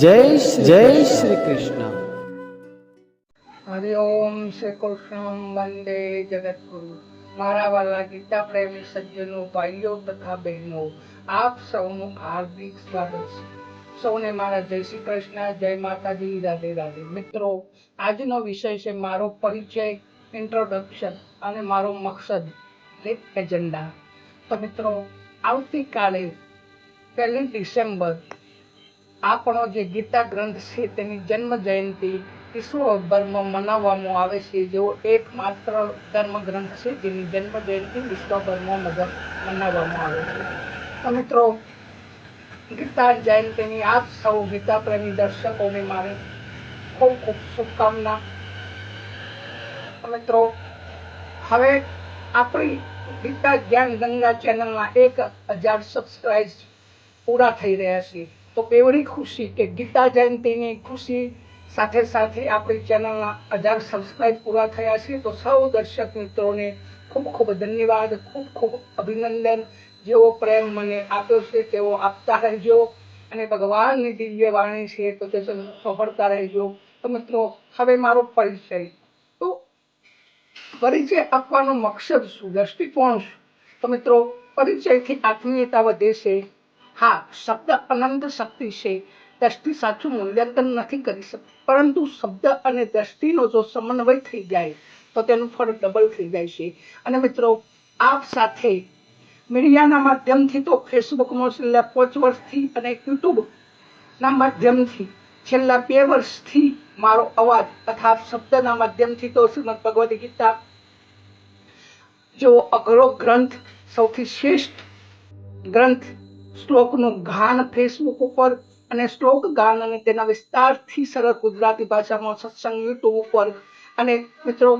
જય જય શ્રી કૃષ્ણ. હરિ ઓમ શ્રી કૃષ્ણ વંદે જગતગુરુ મારા વાલા ગીતા પ્રેમી સજ્જનો ભાઈઓ તથા બહેનો આપ સૌનું હાર્દિક સ્વાગત છે. સૌને મારા જય શ્રી કૃષ્ણ જય માતાજી રાધે રાધે. મિત્રો આજનો વિષય છે મારો પરિચય ઇન્ટ્રોડક્શન અને મારો મકસદ એક એજન્ડા તો મિત્રો આવતીકાલે પહેલી ડિસેમ્બર આપણો જે ગીતા ગ્રંથ છે તેની જન્મ જયંતિ વિશ્વભરમાં મનાવવામાં આવે છે, જેવો એકમાત્ર ધર્મ ગ્રંથ છે જેની જન્મ જયંતિ વિશ્વભરમાં મનાવવામાં આવે છે. તો મિત્રો, ગીતા જયંતિની આપ સૌ ગીતા પ્રેમી દર્શકોને મારે ખૂબ ખૂબ શુભકામના. મિત્રો, હવે આપણી ગીતા જ્ઞાન ગંગા ચેનલના એક હજાર સબસ્ક્રાઇબ પૂરા થઈ રહ્યા છે. તો બેવડી ખુશી કે ગીતા જયંતિની ખુશી સાથે સાથે આપણી ચેનલના હજાર સબસ્ક્રાઇબ પૂરા થયા છે. તો સૌ દર્શક મિત્રોને ખૂબ ખૂબ ધન્યવાદ, ખૂબ ખૂબ અભિનંદન. જેવો પ્રેમ મને આપ્યો છે, તેવો આપતા રહેજો. અને ભગવાનની દિવ્ય વાણી છે, તો તે સફળતા રહેજો. તો મિત્રો, હવે મારો પરિચય. તો પરિચય આપવાનો મકસદ શું? દ્રષ્ટિકોણ શું? તો મિત્રો, પરિચયથી આત્મીયતા વધે છે. હા શબ્દ અનંત શક્તિ છે. દ્રષ્ટિ સાચું મૂલ્યાંકન નથી કરી શકતી. પરંતુ શબ્દ અને દ્રષ્ટિનો જો સમન્વય થઈ જાય, તો તેનું ફળ ડબલ થઈ જાય છે. અને મિત્રો, આપ સાથે મીડિયાના માધ્યમથી તો ફેસબુકમાં છેલ્લા પાંચ વર્ષથી અને યુટ્યુબના માધ્યમથી છેલ્લા બે વર્ષથી મારો અવાજ તથા શબ્દના માધ્યમથી તો શ્રીમદ ભગવદ્ ગીતા જેવો અઘરો ગ્રંથ સૌથી શ્રેષ્ઠ ગ્રંથ શ્લોકનું ગાન ફેસબુક ઉપર અને શ્લોક ગાન અને તેના વિસ્તારથી સરળ ગુજરાતી ભાષામાં સત્સંગ યુટ્યુબ ઉપર. અને મિત્રો,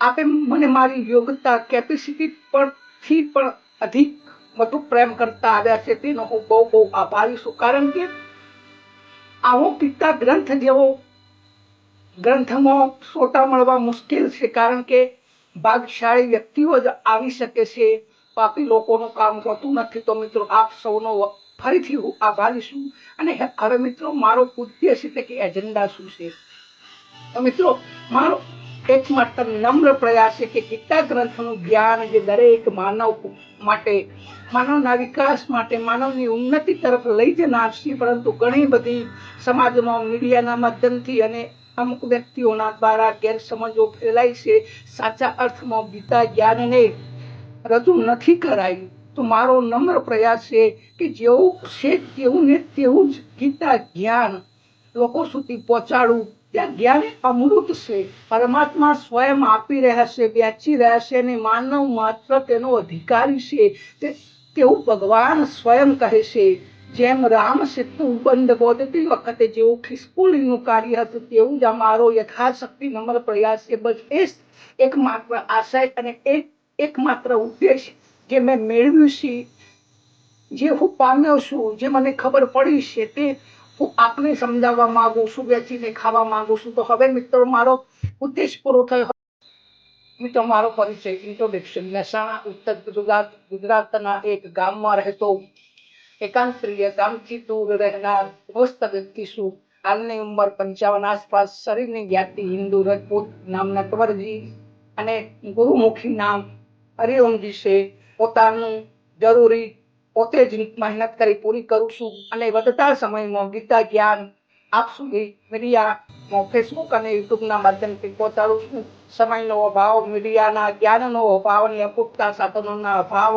આપે મને મારી યોગ્યતા કેપેસિટી પરથી પણ અધિક વધુ પ્રેમ કરતા આવ્યા છે, તેનો હું બહુ બહુ આભારી છું. કારણ કે આવો પિતા ગ્રંથ જેવો ગ્રંથમાં સોટા મળવા મુશ્કેલ છે, કારણ કે ભાગશાળી વ્યક્તિઓ જ આવી શકે છે. પાપી લોકોનું કામ હોતું નથી તો મિત્રો આપ સૌનો ફરીથી હું આભારી છું. અને હવે મિત્રો મારો ઉદ્દેશ છે કે એજન્ડા શું છે? તો મિત્રો, મારો એકમાત્ર નમ્ર પ્રયાસ છે કે ગીતા ગ્રંથનું જ્ઞાન જે દરેક માનવ માટે, માનવના વિકાસ માટે, માનવની ઉન્નતિ તરફ લઈ જનાર છે, પરંતુ ઘણી બધી સમાજમાં, મીડિયાના માધ્યમથી અને અમુક વ્યક્તિઓના દ્વારા ગેરસમજો ફેલાય છે. સાચા અર્થમાં, ગીતા જ્ઞાનને રજૂ નથી કરાયું તો મારો નમ્ર પ્રયાસ છે કે જેવું છે તેવું ને તેવું જ ગીતા જ્ઞાન લોકો સુધી પહોંચાડવું ત્યાં જ્ઞાન અમૃત છે. પરમાત્મા સ્વયં આપી રહ્યા છે વ્યાચી રહ્યા છે અને માનવ માત્ર તેનો અધિકારી છે. તે, તેવું ભગવાન સ્વયં કહે છે. જેમ રામ સેતુ બંધ બોધતી વખતે જેવું ખિસકોલીનું કાર્ય હતું, તેવું જ અમારો યથાશક્તિ નમ્ર પ્રયાસ છે. બસ એ જ આશય અને એક એકમાત્ર ઉદ્દેશ જે મેં મેળવ્યું છે, જે હું પામ્યો છું, જે મને ખબર પડી છે, તે હું આપને સમજાવવા માંગુ છું, વેચીને ખાવા માંગુ છું. તો હવે મિત્રો, મારો ઉદ્દેશ પૂરો થયો મિત્રો, મારો પરિચય ઇન્ટ્રોડક્શન મહેસાણા ઉત્તર ગુજરાત, ગુજરાતના એક ગામમાં રહેતો એકાંતરીય ગામથી દૂર રહેનાર સ્વસ્થ વ્યક્તિ છું. હાલની ઉંમર પંચાવન, આસપાસ શરીરની જ્ઞાતિ હિન્દુ રજપૂત નામના કવરજી અને ગુરુમુખી નામ હરિઓમજી વિશે પોતાનું જરૂરી પોતે જ મહેનત કરી પૂરી કરું છું અને વધતા સમયમાં ગીતા જ્ઞાન આપ સુધી મીડિયામાં ફેસબુક અને યુટ્યુબના માધ્યમથી પહોંચાડું છું. સમયનો અભાવ, મીડિયાના જ્ઞાનનો અભાવ અને અપૂરતા સાધનોના અભાવ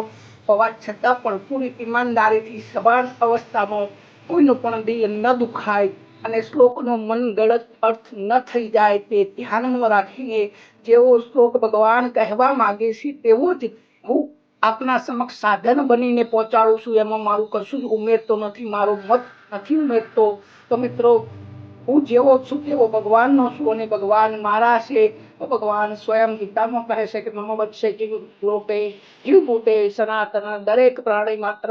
હોવા છતાં પણ પૂરી ઈમાનદારીથી સભાન અવસ્થામાં કોઈનું પણ દિલ ન દુખાય. અને શ્લોકનો મનગળત અર્થ ન થઈ જાય તે ધ્યાનમાં રાખીને જેવો શ્લોક ભગવાન કહેવા માંગે છે, તેવો જ હું આપના સમક્ષ સાધન બનીને પહોંચાડું છું. એમાં મારું કશું જ ઉમેરતો નથી, મારો મત નથી ઉમેરતો. તો મિત્રો, હું જેવો છું તેવો ભગવાનનો છું અને ભગવાન મારા છે. ભગવાન સ્વયં ગીતામાં કહે છે કે, મમ વચ્ચે જીવ લોટે જીવ પોતે સનાતન દરેક પ્રાણી માત્ર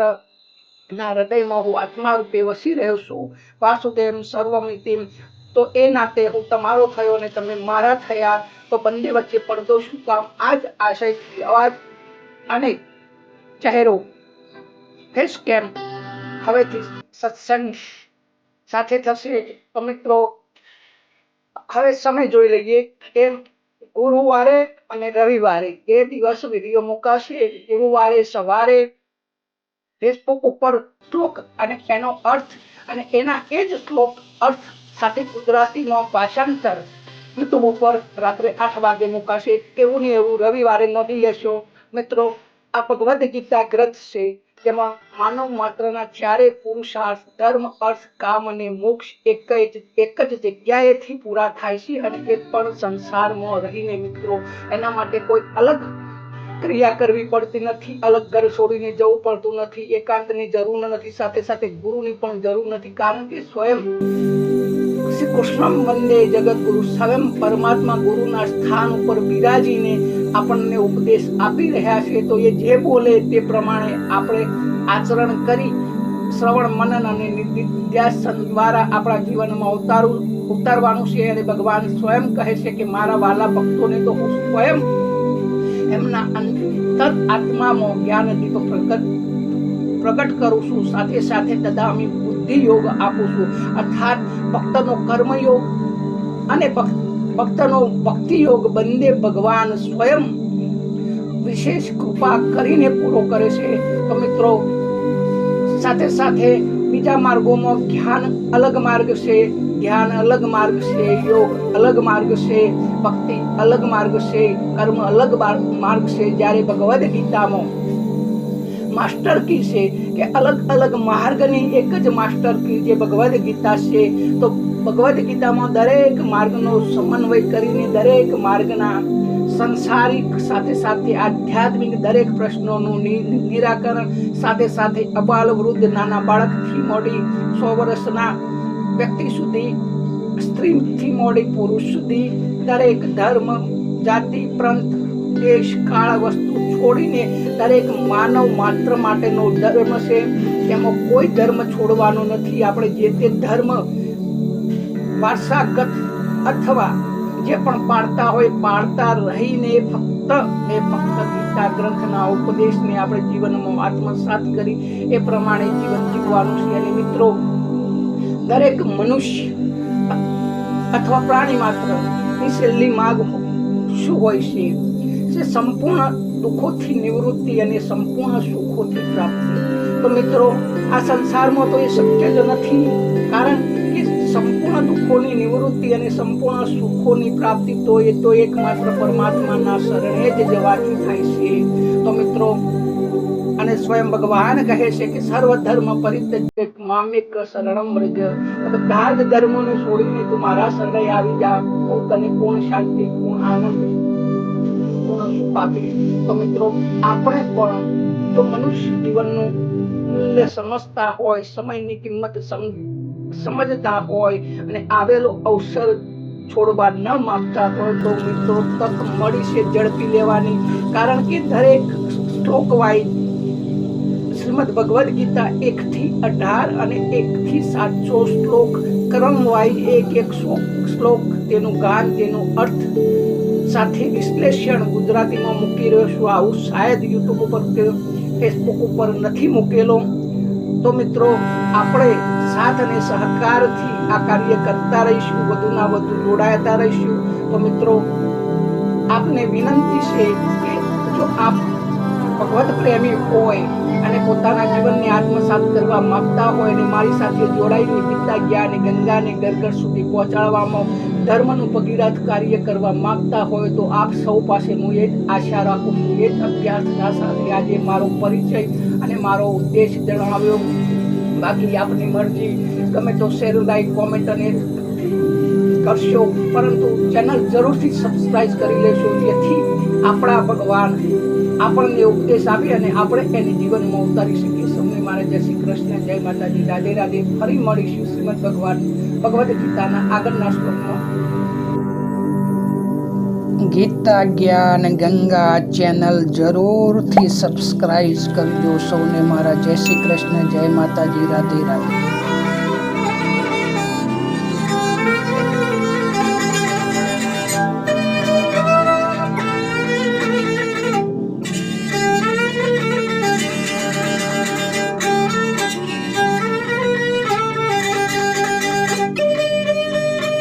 ના હૃદયમાં હું આત્મા રૂપે વસી રહ્યો છું. વાસુદેવ સર્વમિતિમ. તો એ નાતે હું તમારો થયો ને તમે મારા થયા. તો બંને વચ્ચે પડદો શું કામ? આ જ આશયથી અવાજ અને ચહેરો ફેસ કેમ? હવેથી સત્સંગ સાથે થશે. તો મિત્રો, હવે સમય જોઈ લઈએ કે ગુરુવારે અને રવિવારે. એ દિવસ વીડિયો મુકાશે. ગુરુવારે સવારે ફેસબુક ઉપર શ્લોક અને એનો અર્થ અને એના એ જ શ્લોક અર્થ સાથે ગુજરાતીનો ભાષાંતર. યુટ્યુબ ઉપર રાત્રે આઠ વાગે મુકાશે એવું ને એવું રવિવારે નોંધી લેશો. મિત્રો, આ ભગવદ્ ગીતા ગ્રંથ છે. તેમાં માનવ માત્રના ચારે પુરુષાર્થ, ધર્મ, અર્થ, કામ અને મોક્ષ એક જ એક જ જગ્યાએથી પૂરા થાય છે અને એ પણ સંસારમાં રહીને મિત્રો. એના માટે કોઈ અલગ ક્રિયા કરવી પડતી નથી, અલગ ઘર છોડીને જવું પડતું નથી, એકાંતની જરૂર નથી, સાથે સાથે ગુરુની પણ જરૂર નથી, કારણ કે સ્વયં શ્રી કૃષ્ણ વંદે જગતગુરુ સ્વયં પરમાત્મા ગુરુના સ્થાન ઉપર બિરાજીને આપણને ઉપદેશ આપી રહ્યા છે, તો એ જે બોલે તે પ્રમાણે આપણે આચરણ કરી શ્રવણ, મનન અને નિધ્યાસન દ્વારા આપણા જીવનમાં ઉતારું, ઉતારવાનું છે અને ભગવાન સ્વયં કહે છે કે મારા વાલા ભક્તોને તો હું સ્વયં એમના અંતર આત્મામાં જ્ઞાન દીપ પ્રગટ પ્રગટ કરું છું. સાથે સાથે દદામી બુદ્ધિ યોગ આપું છું. અર્થાત ભક્તનો કર્મયોગ અને ભક્ત- ભક્તનો ભક્તિ યોગ બંને ભગવાન સ્વયં વિશેષ કૃપા કરીને પૂરો કરે છે. તો મિત્રો, સાથે સાથે બીજા માર્ગોમાં જ્ઞાન અલગ માર્ગ છે. ધ્યાન અલગ માર્ગ છે યોગ અલગ માર્ગ છે ભક્તિ અલગ માર્ગ છે કર્મ અલગ માર્ગ છે જ્યારે ભગવદ ગીતામાં માસ્ટર કી છે કે અલગ અલગ માર્ગની એક જ માસ્ટર કી જે ભગવદ ગીતા છે તો ભગવદ ગીતામાં દરેક માર્ગનો સમન્વય કરીને દરેક માર્ગના સંસારિક સાથે સાથે આધ્યાત્મિક દરેક પ્રશ્નોનું નિરાકરણ સાથે સાથે અબાલ વૃદ્ધ નાના બાળકથી મોડી સો વર્ષના વ્યક્તિ સુધી, સ્ત્રીથી મોડી પુરુષ સુધી, દરેક ધર્મ, જાતિ, પ્રાંત, દેશ, કાળ, વસ્તુ છોડીને દરેક માનવ માત્ર માટેનો ધર્મ છે. એમાં કોઈ ધર્મ છોડવાનો નથી. આપણે જે તે ધર્મ વારસાગત અથવા જે પણ પાળતા હોય પાળતા રહીને ફક્ત ને ફક્ત ગીતા ગ્રંથના ઉપદેશને આપણે જીવનમાં આત્મસાત કરી, એ પ્રમાણે જીવન જીવવાનું છે. અને મિત્રો દરેક મનુષ્ય અથવા પ્રાણી માત્રની છેલ્લી માગ શું હોય છે? જે સંપૂર્ણ દુઃખોથી નિવૃત્તિ અને સંપૂર્ણ સુખોથી પ્રાપ્તિ તો મિત્રો, આ સંસારમાં તો એ શક્ય જ નથી, કારણ કે સંપૂર્ણ દુઃખોની નિવૃત્તિ અને સંપૂર્ણ સુખોની પ્રાપ્તિ તો એ તો એકમાત્ર પરમાત્માના શરણે જ જવાથી થાય છે. તો મિત્રો અને સ્વયં ભગવાન કહે છે કે સર્વ ધર્મ પરિત્યજ્ય, મામિક શરણમ વ્રજ બધા જ ધર્મોને છોડીને તું મારા શરણે આવી જા. હું તને કોણ શાંતિ કોણ આનંદ કોણ સુખ આપી તો મિત્રો, આપણે પણ તો મનુષ્ય જીવનનું મૂલ્ય સમજતા હોય, સમયની કિંમત સમ- સમજતા હોય અને આવેલો અવસર છોડવા ન માંગતા હોય તો મિત્રો તક મળી છે ઝડપી લેવાની. કારણ કે દરેક શ્લોક વાઇઝ શ્રીમદ ભગવદ ગીતા એક થી અઢાર અને એક થી સાતસો શ્લોક ક્રમ વાઇઝ એક એક શ્લો- શ્લોક તેનું ગાન, તેનો અર્થ સાથે વિશ્લેષણ ગુજરાતીમાં મૂકી રહ્યો છું. આવું શાયદ યુટ્યુબ ઉપર ફેસબુક ઉપર નથી મૂકેલો. તો મિત્રો, આપણે સાથ અને સહકારથી આ કાર્ય કરતા રહીશું વધુના વધુ જોડાતા રહીશું. તો મિત્રો, આપને વિનંતી છે કે જો આપ ભગવત પ્રેમી હોય અને પોતાના જીવનને આત્મસાત કરવા માંગતા હોય અને મારી સાથે જોડાઈને ગીતા જ્ઞાન ગંગાને ઘર ઘર સુધી પહોંચાડવામાં, ધર્મનું ભગીરથ કાર્ય કરવા માંગતા હોય તો આપ સૌ પાસે હું એ જ આશા રાખું છું એ જ અભ્યાસના સાથે આજે મારો પરિચય અને મારો ઉદ્દેશ જણાવ્યો. બાકી આપની મરજી, ગમે તો શેર લાઈક કોમેન્ટ અને કરશો. પરંતુ ચેનલ જરૂરથી સબસ્ક્રાઈબ કરી લેશો જેથી આપણા ભગવાન આપણને ઉપદેશ આપી અને આપણે એને જીવનમાં ઉતારી શકીએ. સૌને મારે જય શ્રી કૃષ્ણ, જય માતાજી, રાધે રાધે, ફરી મળીશું શ્રીમદ ભગવાન, ભગવદ્ ગીતાના આગળના શ્લોકમાં. ગીતા જ્ઞાન ગંગા ચેનલ જરૂરથી સબસ્ક્રાઇબ કરજો. સૌને મારા જય શ્રી કૃષ્ણ, જય માતાજી, રાધે રાધે.